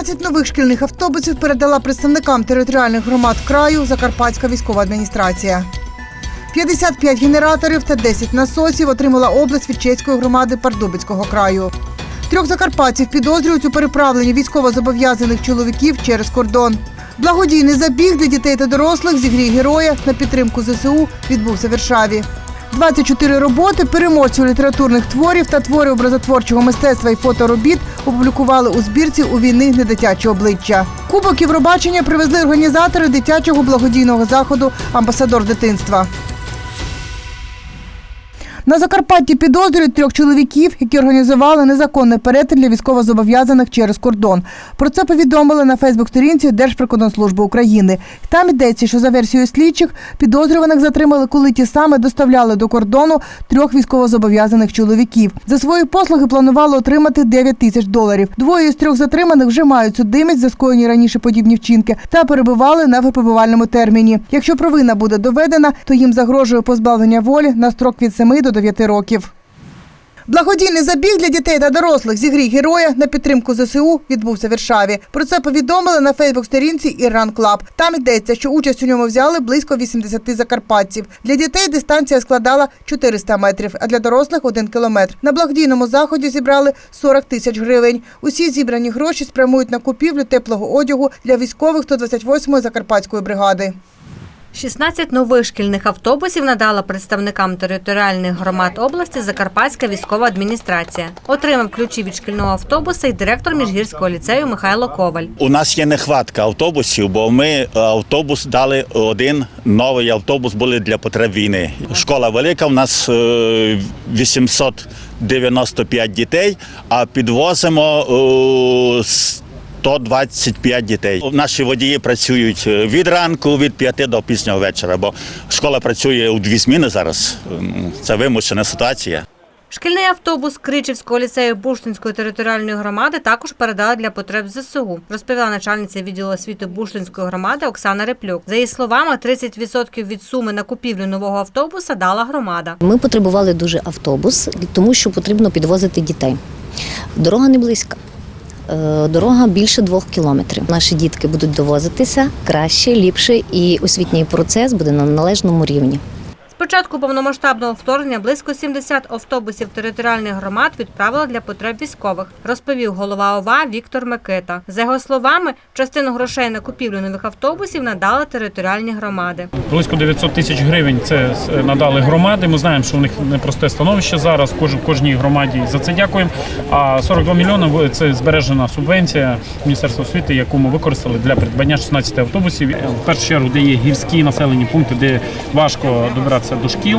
15 нових шкільних автобусів передала представникам територіальних громад краю Закарпатська військова адміністрація. 55 генераторів та 10 насосів отримала область від чеської громади Пардубицького краю. Трьох закарпатців підозрюють у переправленні військовозобов'язаних чоловіків через кордон. Благодійний забіг для дітей та дорослих зігрій героя на підтримку ЗСУ відбувся в Варшаві. 24 роботи переможців літературних творів та творів образотворчого мистецтва і фоторобіт опублікували у збірці у війни недитячі обличчя. Кубок Євробачення привезли організатори дитячого благодійного заходу Амбасадор дитинства. На Закарпатті підозрюють трьох чоловіків, які організували незаконний перетин для військовозобов'язаних через кордон. Про це повідомили на Фейсбук-сторінці Держприкордонслужби України. Там йдеться, що за версією слідчих підозрюваних затримали, коли ті саме доставляли до кордону трьох військовозобов'язаних чоловіків. За свої послуги планували отримати 9 тисяч доларів. Двоє з трьох затриманих вже мають судимість за скоєні раніше подібні вчинки та перебували на випробувальному терміні. Якщо провина буде доведена, то їм загрожує позбавлення волі на строк від 7 до 9 років. Благодійний забіг для дітей та дорослих зігрій героя на підтримку ЗСУ відбувся в Варшаві. Про це повідомили на Фейсбук-сторінці Іран Клаб. Там йдеться, що участь у ньому взяли близько 80 закарпатців. Для дітей дистанція складала 400 метрів, а для дорослих – 1 кілометр. На благодійному заході зібрали 40 тисяч гривень. Усі зібрані гроші спрямують на купівлю теплого одягу для військових 128-ї закарпатської бригади. 16 нових шкільних автобусів надала представникам територіальних громад області Закарпатська військова адміністрація. Отримав ключі від шкільного автобуса і директор Міжгірського ліцею Михайло Коваль. У нас є нехватка автобусів, бо ми е, автобус дали один новий автобус були для потреб війни. Школа велика, у нас е, 895 дітей, а підвозимо е, 125 дітей. Наші водії працюють е, від ранку, від 5 до пізнього вечора, бо школа працює у дві зміни зараз. Це вимушена ситуація. Шкільний автобус Кричівського ліцею Буштинської територіальної громади також передали для потреб ЗСУ, розповіла начальниця відділу освіти Буштинської громади Оксана Реплюк. За її словами, 30% від суми на купівлю нового автобуса дала громада. Ми потребували дуже автобус, тому що потрібно підвозити дітей. Дорога не близька. Е, Дорога більше двох кілометрів. Наші дітки будуть довозитися краще, ліпше, і освітній процес буде на належному рівні. Початку повномасштабного вторгнення близько 70 автобусів територіальних громад відправили для потреб військових, розповів голова ОВА Віктор Микита. За його словами, частину грошей на купівлю нових автобусів надали територіальні громади. Близько 900 тисяч гривень це надали громади. Ми знаємо, що у них непросте становище зараз. Кож, кожній громаді за це дякуємо. А 42 мільйони це збережена субвенція Міністерства освіти, яку ми використали для придбання 16 автобусів. В першу чергу, де є гірські населені пункти, де важко добиратися до шкіл.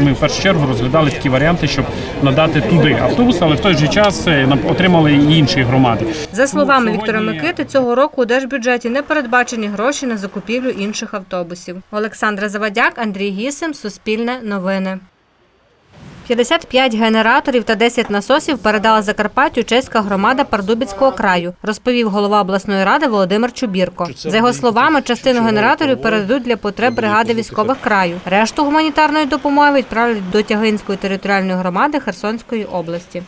Ми в першу чергу розглядали такі варіанти, щоб надати туди автобус, але в той же час е, нам отримали і інші громади. За словами сьогодні- Віктора Микити, цього року у держбюджеті не передбачені гроші на закупівлю інших автобусів. Олександра Завадяк, Андрій Гісим, Суспільне новини. 55 генераторів та 10 насосів передала Закарпаттю чеська громада Пардубіцького краю, розповів голова обласної ради Володимир Чубірко. За його словами, частину генераторів передадуть для потреб бригади військових краю. Решту гуманітарної допомоги відправлять до Тягинської територіальної громади Херсонської області.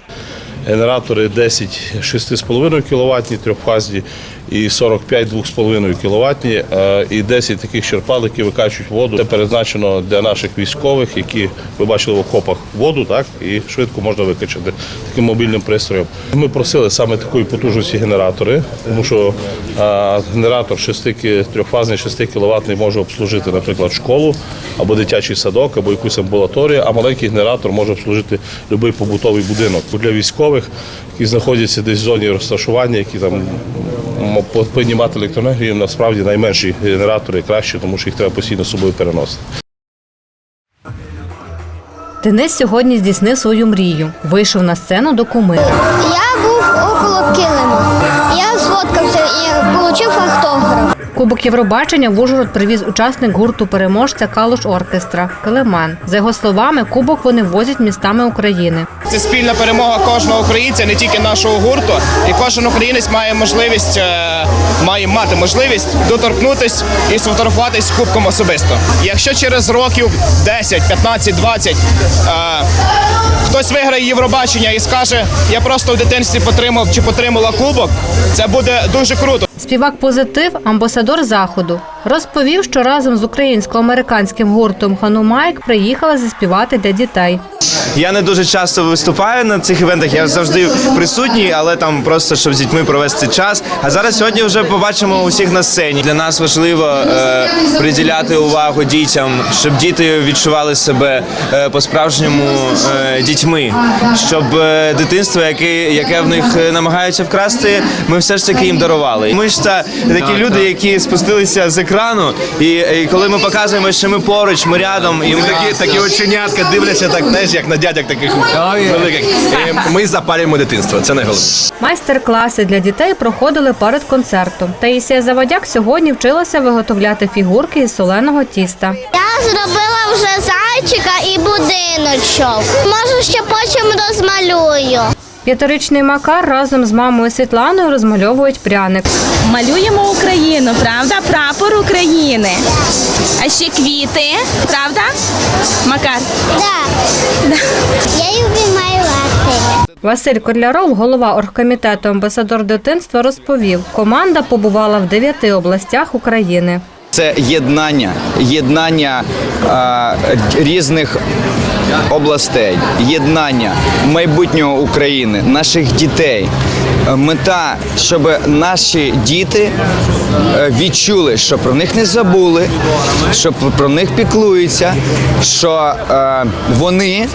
Генератори 10 6,5 кВт трьохфазні і 45 2,5 кВт, і 10 таких черпал, які викачують воду. Це передбачено для наших військових, які ви бачили в окопах воду, так і швидко можна викачати таким мобільним пристроєм. Ми просили саме такої потужності генератори, тому що генератор 6 трьохфазний 6 кВт може обслужити, наприклад, школу або дитячий садок, або якусь амбулаторію, а маленький генератор може обслужити будь-який побутовий будинок. Для військових, які знаходяться десь в зоні розташування, які там м, повинні мати електроенергію, насправді найменші генератори краще, тому що їх треба постійно з собою переносити. Денис сьогодні здійснив свою мрію. Вийшов на сцену до кумира. Я був около килима. Я сфоткався і отримав автограф. Кубок Євробачення в Ужгород привіз учасник гурту переможця Калуш Оркестра Килиман. За його словами, кубок вони возять містами України. Це спільна перемога кожного українця, не тільки нашого гурту. І кожен українець має можливість, е, має мати можливість доторкнутись і сфотографуватись кубком особисто. Якщо через років 10, 15, 20 е, хтось виграє Євробачення і скаже, я просто в дитинстві потримав чи потримала кубок, це буде дуже круто. Співак позитив, амбасадор заходу, розповів, що разом з українсько-американським гуртом Ханумайк приїхала заспівати для дітей. Я не дуже часто виступаю на цих івентах. Я завжди присутній, але там просто щоб з дітьми провести час. А зараз сьогодні вже побачимо усіх на сцені. Для нас важливо е, приділяти увагу дітям, щоб діти відчували себе е, по-справжньому е, дітьми, щоб е, дитинство, яке, яке в них е, намагаються вкрасти, ми все ж таки їм дарували. Ми ж та такі люди, які спустилися з екрану, і, і коли ми показуємо, що ми поруч, ми рядом, і ми Такі, такі оченятка дивляться так, знаєш, як на дядях таких великих. І Ми запалюємо дитинство, це найголовніше. Майстер-класи для дітей проходили перед концертом. Таїсія Заводяк сьогодні вчилася виготовляти фігурки із соленого тіста. Я зробила вже зайчика і будиночок. Може, ще потім розмалюю. П'ятирічний Макар разом з мамою Світланою розмальовують пряник. Малюємо Україну, правда? Прапор України. А ще квіти, правда? Макар. Да. Я люблю малювати. Василь Корляров, голова оргкомітету амбасадор дитинства, розповів, команда побувала в дев'яти областях України. Це єднання, єднання а, різних областей, єднання майбутнього України, наших дітей. Мета, щоб наші діти е, відчули, що про них не забули, що про них піклуються, що е, вони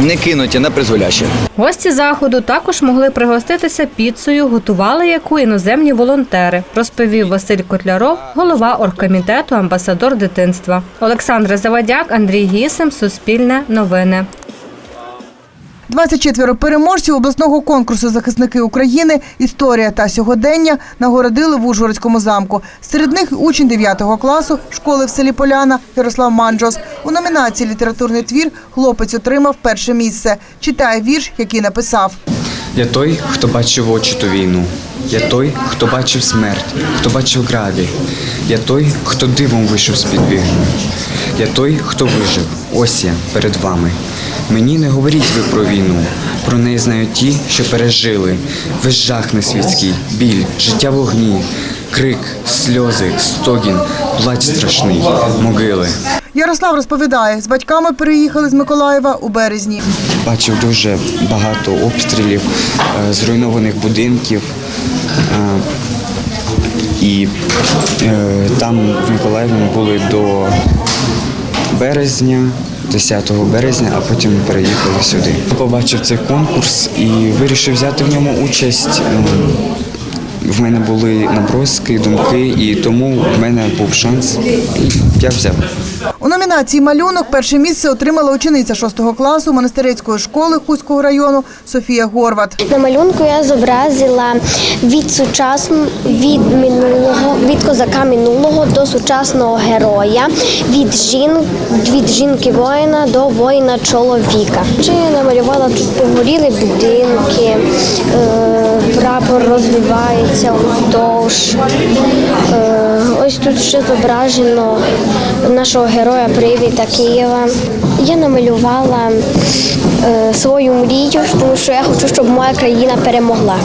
не кинуті на призволяще. Гості заходу також могли пригоститися піцею, готували яку іноземні волонтери, розповів Василь Котляров, голова оргкомітету амбасадор дитинства. Олександра Завадяк, Андрій Гісим, Суспільне новини. 24 переможців обласного конкурсу Захисники України Історія та сьогодення нагородили в Ужгородському замку. Серед них учень 9 класу школи в селі Поляна Ярослав Манджос. У номінації Літературний твір хлопець отримав перше місце. Читає вірш, який написав. Я той, хто бачив очі ту війну. Я той, хто бачив смерть, хто бачив гради. Я той, хто дивом вийшов з-під вігну. Я той, хто вижив. Ось я перед вами. Мені не говоріть ви про війну. Про неї знають ті, що пережили. Весь жах несвітський, біль, життя в огні, крик, сльози, стогін, плач страшний, могили. Ярослав розповідає, з батьками переїхали з Миколаєва у березні. Бачив дуже багато обстрілів, е, зруйнованих будинків. Е, І е, там в Миколаєві ми були до березня, 10 березня, а потім переїхали сюди. Побачив цей конкурс і вирішив взяти в ньому участь. Е, В мене були наброски, думки, і тому в мене був шанс, і я взяв. Номінації малюнок перше місце отримала учениця 6 класу монастирської школи Хуського району Софія Горват. На малюнку я зобразила від сучасного від минулого, від козака минулого до сучасного героя, від жін від жінки воїна до воїна чоловіка. Я намалювала тут погоріли будинки, е, прапор розвивається уздовж. Е, ось тут ще зображено нашого героя Привіта Києва. Я намалювала е, свою мрію, тому що я хочу, щоб моя країна перемогла.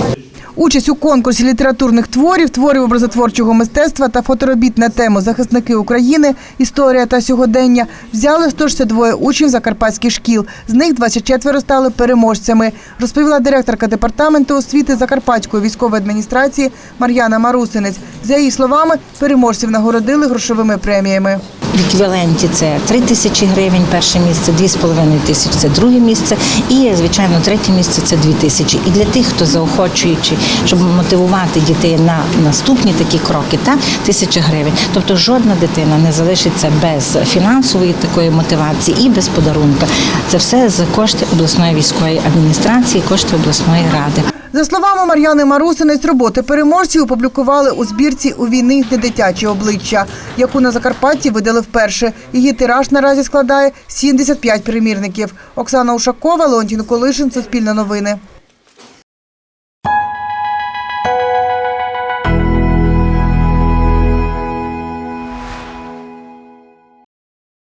Участь у конкурсі літературних творів, творів образотворчого мистецтва та фоторобіт на тему Захисники України, історія та сьогодення взяли 162 учнів закарпатських шкіл. З них 24 стали переможцями, розповіла директорка департаменту освіти Закарпатської військової адміністрації Мар'яна Марусинець. За її словами, переможців нагородили грошовими преміями. В еквіваленті це 3 тисячі гривень перше місце, 2,5 тисячі це друге місце, і звичайно третє місце це 2 тисячі. І для тих, хто заохочуючи, щоб мотивувати дітей на наступні такі кроки, та тисяча гривень. Тобто жодна дитина не залишиться без фінансової такої мотивації і без подарунка. Це все з кошти обласної військової адміністрації, кошти обласної ради. За словами Мар'яни Марусинець, роботи переможців опублікували у збірці у війни недитячі обличчя, яку на Закарпатті видали вперше. Її тираж наразі складає 75 примірників. Оксана Ушакова, Леонтін Колишин, Суспільне новини.